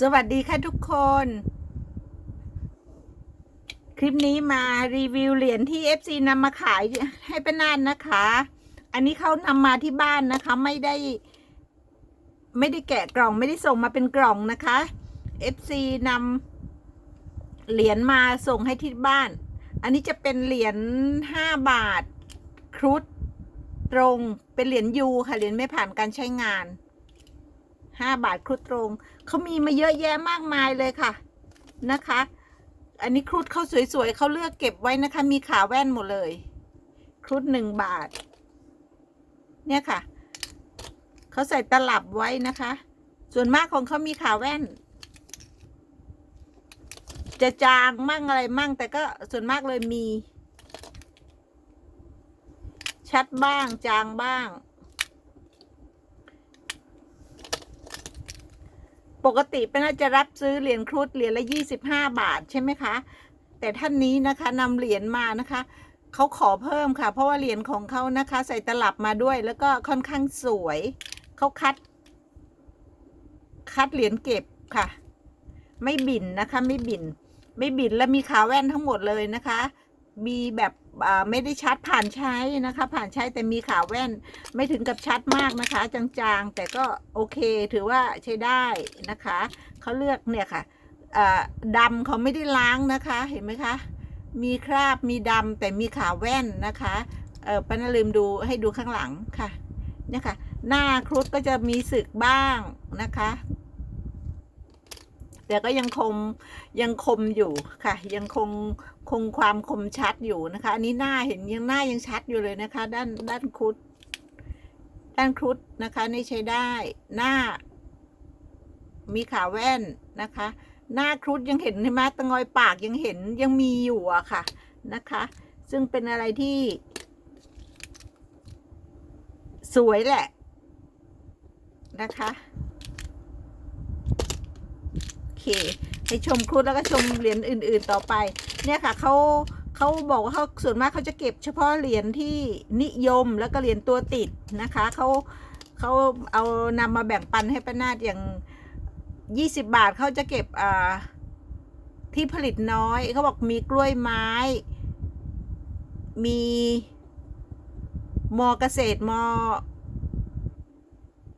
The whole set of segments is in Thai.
สวัสดีค่ะทุกคน คลิปนี้มารีวิวเหรียญที่ FC นำมาขายให้เป็นนานนะคะ อันนี้เขานำมาที่บ้านนะคะ ไม่ได้ ไม่ได้แกะกล่องไม่ได้ส่งมาเป็นกล่องนะคะ FC นำเหรียญมาส่งให้ที่บ้าน อันนี้จะเป็นเหรียญห้าบาท ครุฑตรงเป็นเหรียญยูค่ะเหรียญไม่ผ่านการใช้งาน ห้าบาทครุฑตรง เขามีมาเยอะแยะมากมายเลยค่ะนะคะ อันนี้ครุฑเขาสวยๆเขาเลือกเก็บไว้นะคะ มีขาแว่นหมดเลย ครุฑหนึ่งบาท เนี่ยค่ะ เขาใส่ตลับไว้นะคะ ส่วนมากของเขามีขาแว่น จะจางมั่งอะไรมั่ง แต่ก็ส่วนมากเลยมี ชัดบ้างจางบ้าง ปกติเป็นน่าจะรับซื้อเหรียญครุฑเหรียญละยี่สิบห้าบาทใช่ไหมคะ แต่ท่านนี้นะคะนำเหรียญมานะคะเขาขอเพิ่มค่ะ เพราะว่าเหรียญของเขานะคะ ใส่ตลับมาด้วยแล้วก็ค่อนข้างสวยเขาคัด คัดเหรียญเก็บค่ะ ไม่บินนะคะ ไม่บิน ไม่บินและมีขาแว่นทั้งหมดเลยนะคะ มีแบบไม่ได้ชัดผ่านใช้นะคะ ผ่านใช้แต่มีขาแว่นไม่ถึงกับชัดมากนะคะ จางๆ แต่ก็โอเคถือว่าใช้ได้นะคะเขาเลือกเนี่ยค่ะอ่าดำเขาไม่ได้ล้างนะคะเห็นไหมคะ มีคราบมีดำแต่มีขาแว่นนะคะเออปนลืมดูให้ดูข้างหลังค่ะเนี่ยค่ะ หน้าครุฑก็จะมีสึกบ้างนะคะ แต่ก็ยังคงยังคมอยู่ค่ะ ยังคงคงความคมชัดอยู่นะคะ อันนี้หน้าเห็นยังหน้ายังชัดอยู่เลยนะคะ ด้านด้านครุฑด้านครุฑนะคะนี่ใช้ได้หน้า มีขาแว่นนะคะ หน้าครุฑยังเห็นใช่ไหมตะงอยปากยังเห็นยังมีอยู่อะค่ะนะคะ ซึ่งเป็นอะไรที่ สวยแหละนะคะ เคให้ชมครุฑแล้วก็ชมเหรียญอื่น ๆต่อไป เนี่ยค่ะเขาเขาบอกว่าเขาส่วนมากเขาจะเก็บเฉพาะเหรียญที่นิยมแล้วก็เหรียญตัวติดนะคะเขาเขาเอานำมาแบ่งปันให้ป้านาดอย่างยี่สิบบาทเขาจะเก็บอ่าที่ผลิตน้อยเขาบอกมีกล้วยไม้ มีมอเกษตรมอ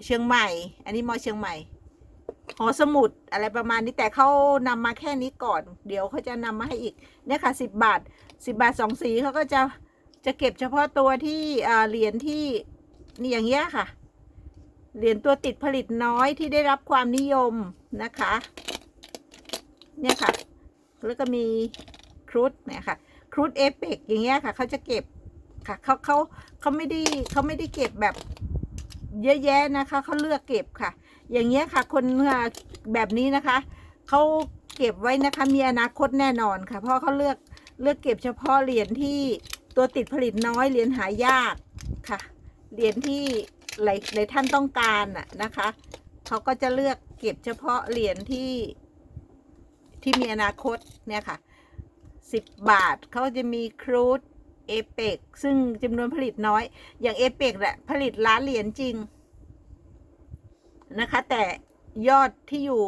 เชียงใหม่ อันนี้มอเชียงใหม่ หอสมุดอะไรประมาณนี้แต่เขานำมาแค่นี้ก่อน เดี๋ยวเขาจะนำมาให้อีกเนี่ยค่ะสิบบาทสิบาทสองสีเขาก็จะจะเก็บเฉพาะตัวที่เหรียญที่นี่อย่างเงี้ยค่ะเหรียญตัวติดผลิตน้อยที่ได้รับความนิยมนะคะ เนี่ยค่ะ แล้วก็มีครุฑเนี่ยค่ะครุฑเอเปกอย่างเงี้ยค่ะเขาจะเก็บค่ะเขาเขาเขาไม่ได้เขาไม่ได้เก็บแบบเยอะแยะนะคะเขาเลือกเก็บค่ะ อย่างเงี้ยค่ะ คนแบบนี้นะคะเขาเก็บไว้นะคะมีอนาคตแน่นอนค่ะ เพราะเขาเลือกเลือกเก็บเฉพาะเหรียญที่ตัวติดผลิตน้อยเหรียญหายากค่ะเหรียญที่หลายหลายท่านต้องการน่ะนะคะเขาก็จะเลือกเก็บเฉพาะเหรียญที่ที่มีอนาคตเนี่ยค่ะสิบบาทเขาจะมีครูดเอเปกซึ่งจำนวนผลิตน้อย อย่างเอเปกแหละผลิตล้านเหรียญจริง นะคะ แต่ยอดที่อยู่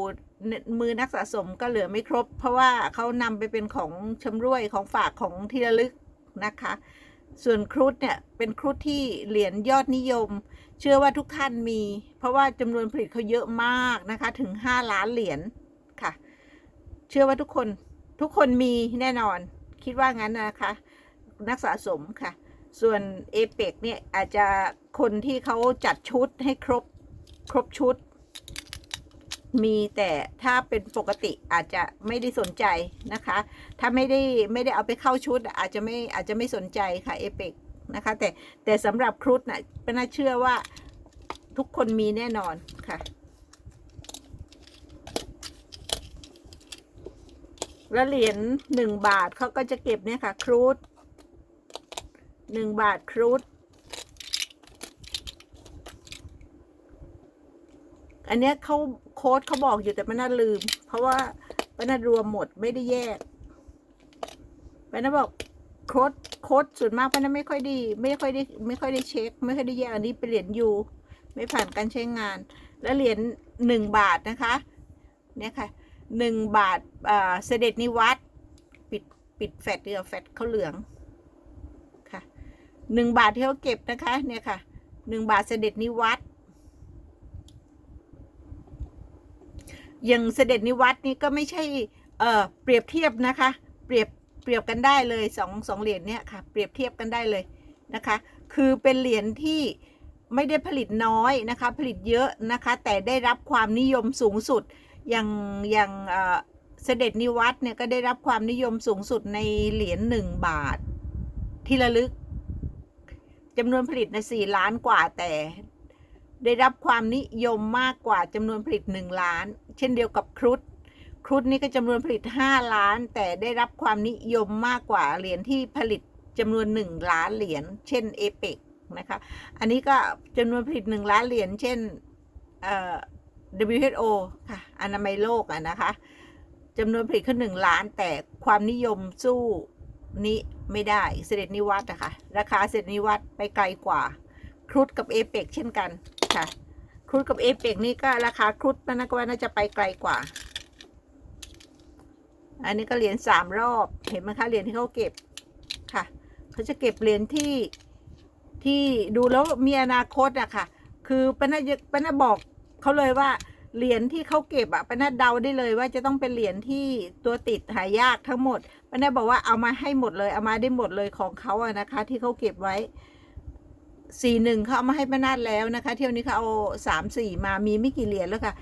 มือนักสะสมก็เหลือไม่ครบ เพราะว่าเขานำไปเป็นของชำร่วยของฝากของที่ระลึกนะคะ ส่วนครุฑเนี่ยเป็นครุฑที่เหรียญยอดนิยม เชื่อว่าทุกท่านมี เพราะว่าจำนวนผลิตเขาเยอะมากนะคะ ถึง 5 ล้านเหรียญค่ะ เชื่อว่าทุกคนทุกคนมีแน่นอน คิดว่างั้นนะคะ นักสะสมค่ะ ส่วนเอเปกเนี่ยอาจจะคนที่เขาจัดชุดให้ครบ ครบชุด มีแต่ถ้าเป็นปกติอาจจะไม่ได้สนใจนะคะ ถ้าไม่ได้ไม่ได้เอาไปเข้าชุด อาจจะไม่อาจจะไม่สนใจค่ะเอเปกนะคะ แต่แต่สำหรับครุฑนะเป็นน่าเชื่อว่าทุกคนมีแน่นอนค่ะ แล้วเหรียญหนึ่งบาทเขาก็จะเก็บเนี่ยค่ะ ครูดหนึ่งบาทครูด อันเนี้ยเขาโค้ดเขาบอกอยู่แต่มันน่าลืม เพราะว่ามันน่ารวมหมดไม่ได้แยกมันน่าบอกโค้ดโค้ดส่วนมากมันน่าไม่ค่อยดี ไม่ค่อยได้ไม่ค่อยได้เช็ค ไม่ค่อยได้แยกอันนี้เป็นเหรียญยูไม่ผ่านการใช้งาน แล้วเหรียญหนึ่งบาทนะคะเนี่ยค่ะหนึ่งบาทอ่าเสด็จนิวัตปิดปิดแฟดเรือแฟดเขาเหลืองค่ะหนึ่งบาทที่เขาเก็บนะคะเนี่ยค่ะหนึ่งบาทเสด็จนิวัต อย่างเสด็จนิวัตนี่ก็ไม่ใช่เอ่อเปรียบเทียบนะคะ เปรียบเปรียบกันได้เลยสองสองเหรียญเนี่ยค่ะ เปรียบเทียบกันได้เลยนะคะ คือเป็นเหรียญที่ไม่ได้ผลิตน้อยนะคะ ผลิตเยอะนะคะ แต่ได้รับความนิยมสูงสุด อย่างอย่างเออเสด็จนิวัตเนี่ยก็ได้รับความนิยมสูงสุดในเหรียญหนึ่งบาทที่ระลึกจำนวนผลิตในสี่ล้านกว่าแต่ ได้รับความนิยมมากกว่าจำนวนผลิตหนึ่งล้าน เช่นเดียวกับครุฑครุฑนี่ก็จำนวนผลิตห้าล้าน แต่ได้รับความนิยมมากกว่าเหรียญที่ผลิตจำนวนหนึ่งล้านเหรียญเช่นเอเปกนะคะอันนี้ก็จำนวนผลิตหนึ่งล้านเหรียญเช่นเอ่อ WHO ค่ะอนามัยโลกอะนะคะจำนวนผลิตขึ้นหนึ่งล้าน แต่ความนิยมสู้นี้ไม่ได้เสด็จนิวัตนะคะ ราคาเสด็จนิวัตไปไกลกว่า ครุฑกับเอเปกเช่นกัน ค่ะ ครุฑกับเอเปกนี่ก็ราคาครุฑมันก็ว่าน่าจะไปไกลกว่า อันนี้ก็เหรียญสามรอบ เห็นไหมคะเหรียญที่เขาเก็บค่ะ เขาจะเก็บเหรียญที่ที่ดูแล้วมีอนาคตอะค่ะ คือปนัดปนัดบอกเขาเลยว่าเหรียญที่เขาเก็บอะปนัดเดาได้เลยว่าจะต้องเป็นเหรียญที่ตัวติดหายากทั้งหมดปนัดบอกว่าเอามาให้หมดเลยเอามาได้หมดเลยของเขาอะนะคะ ที่เขาเก็บไว้ สี่หนึ่งเขาเอามาให้ปนัดแล้วนะคะ เที่ยวนี้เขาเอาสามสี่มามีไม่กี่เหรียญแล้วค่ะ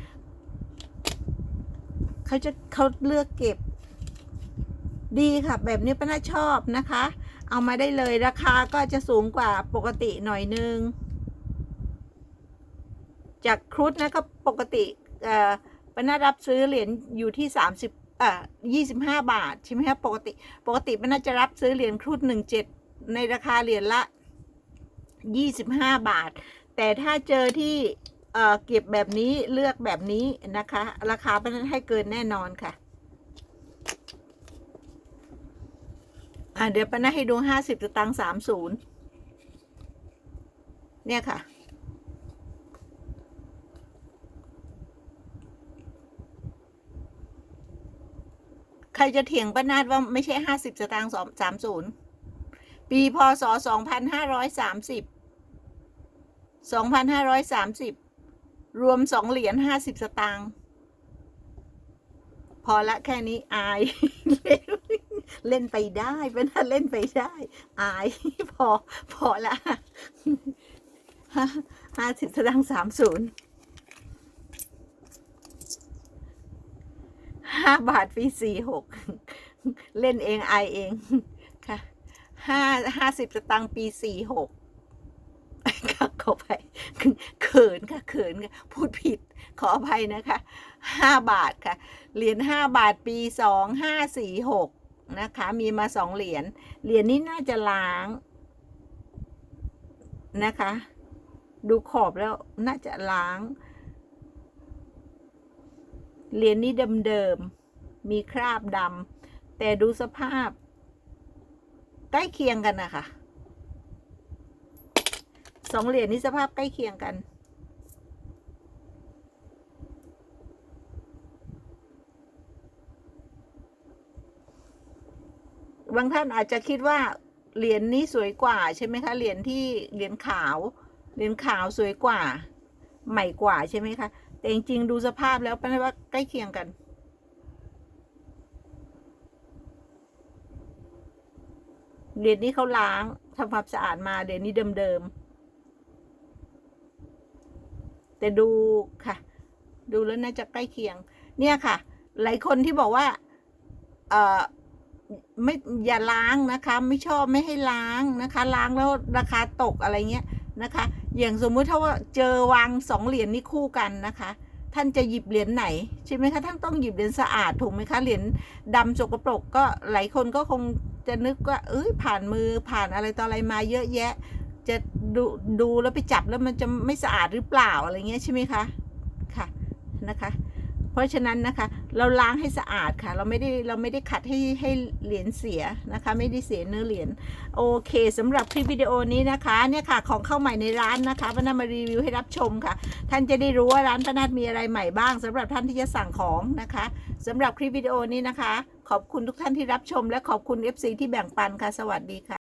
เขาจะเขาเลือกเก็บ ดีค่ะ แบบนี้ป้าน่าชอบนะคะ เอามาได้เลยราคาก็จะสูงกว่าปกติหน่อยนึง จากครุฑนะก็ปกติเอ่อป้าน่ารับซื้อเหรียญอยู่ที่สามสิบเอ่อยี่สิบห้าบาทใช่ไหมครับปกติ ปกติป้าน่าจะรับซื้อเหรียญครุฑหนึ่งเจ็ดในราคาเหรียญละ ยี่สิบห้าบาท แต่ถ้าเจอที่เอ่อเก็บแบบนี้เลือกแบบนี้นะคะ ราคาป้าน่ให้เกินแน่นอนค่ะอะเดี๋ยวปานะให้ดูห้าสิบตางค์สามศูนย์เนี่ยค่ะใครจะเถียงป้านาดว่าไม่ใช่ห้าสิบสตางค์สามศูนย์ปีพศสองสามสิบสองพันห้าร้อย สามสิบรวมสองเหรียญห้าสิบสตางค์พอละแค่นี้อาย เล่นไปได้เป็นเล่นไปได้ อาย พอพอละห้าสิบสตางค์สามศูนย์ห้าบาทปีสี่หก เล่นเองอายเอง ห้าห้าสิบสตางค์ปีสี่หกค่ะขออภัยเขินค่ะเขินค่ะพูดผิดขออภัยนะคะห้าบาทค่ะ เหรียญห้าบาทปีสองห้าสี่หกนะคะ มีมาสองเหรียญเหรียญนี้น่าจะล้างนะคะ ดูขอบแล้วน่าจะล้าง เหรียญนี้เดิมๆมีคราบดำแต่ดูสภาพ ใกล้เคียงกันนะคะสองเหรียญนี้สภาพใกล้เคียงกัน บางท่านอาจจะคิดว่าเหรียญนี้สวยกว่าใช่ไหมคะเหรียญที่เหรียญขาวเหรียญขาวสวยกว่า ใหม่กว่าใช่ไหมคะแต่จริงๆดูสภาพแล้วเป็นว่าใกล้เคียงกัน เหรียญนี้เขาล้างทำความสะอาดมาเหรียญนี้เดิมๆแต่ดูค่ะ ดูแล้วน่าจะใกล้เคียง เนี่ยค่ะ หลายคนที่บอกว่า เอ่อไม่อย่าล้างนะคะ ไม่ชอบไม่ให้ล้างนะคะ ล้างแล้วราคาตกอะไรเงี้ยนะคะ อย่างสมมุติถ้าว่าเจอวางสองเหรียญนี้คู่กันนะคะ ท่านจะหยิบเหรียญไหนใช่ไหมคะท่านต้องหยิบเหรียญสะอาดถูกไหมคะเหรียญดำสกปรกก็หลายคนก็คง จะนึกว่าเอ้ยผ่านมือผ่านอะไรต่ออะไรมาเยอะแยะ จะดูดูแล้วไปจับแล้วมันจะไม่สะอาดหรือเปล่าอะไรเงี้ยใช่ไหมคะค่ะนะคะ ราะฉะนั้นนะคะ เราล้างให้สะอาดค่ะ เราไม่ได้เราไม่ได้ขัดให้ให้เหรียญเสียนะคะ ไม่ได้เสียเนื้อเหรียญโอเคสำหรับคลิปวิดีโอนี้นะคะเนี่ยค่ะของเข้าใหม่ในร้านนะคะพนัทมารีวิวให้รับชมค่ะ ท่านจะได้รู้ว่าร้านพนัทมีอะไรใหม่บ้างสำหรับท่านที่จะสั่งของนะคะสำหรับคลิปวิดีโอนี้นะคะ ขอบคุณทุกท่านที่รับชม และขอบคุณ FC ที่แบ่งปันค่ะ สวัสดีค่ะ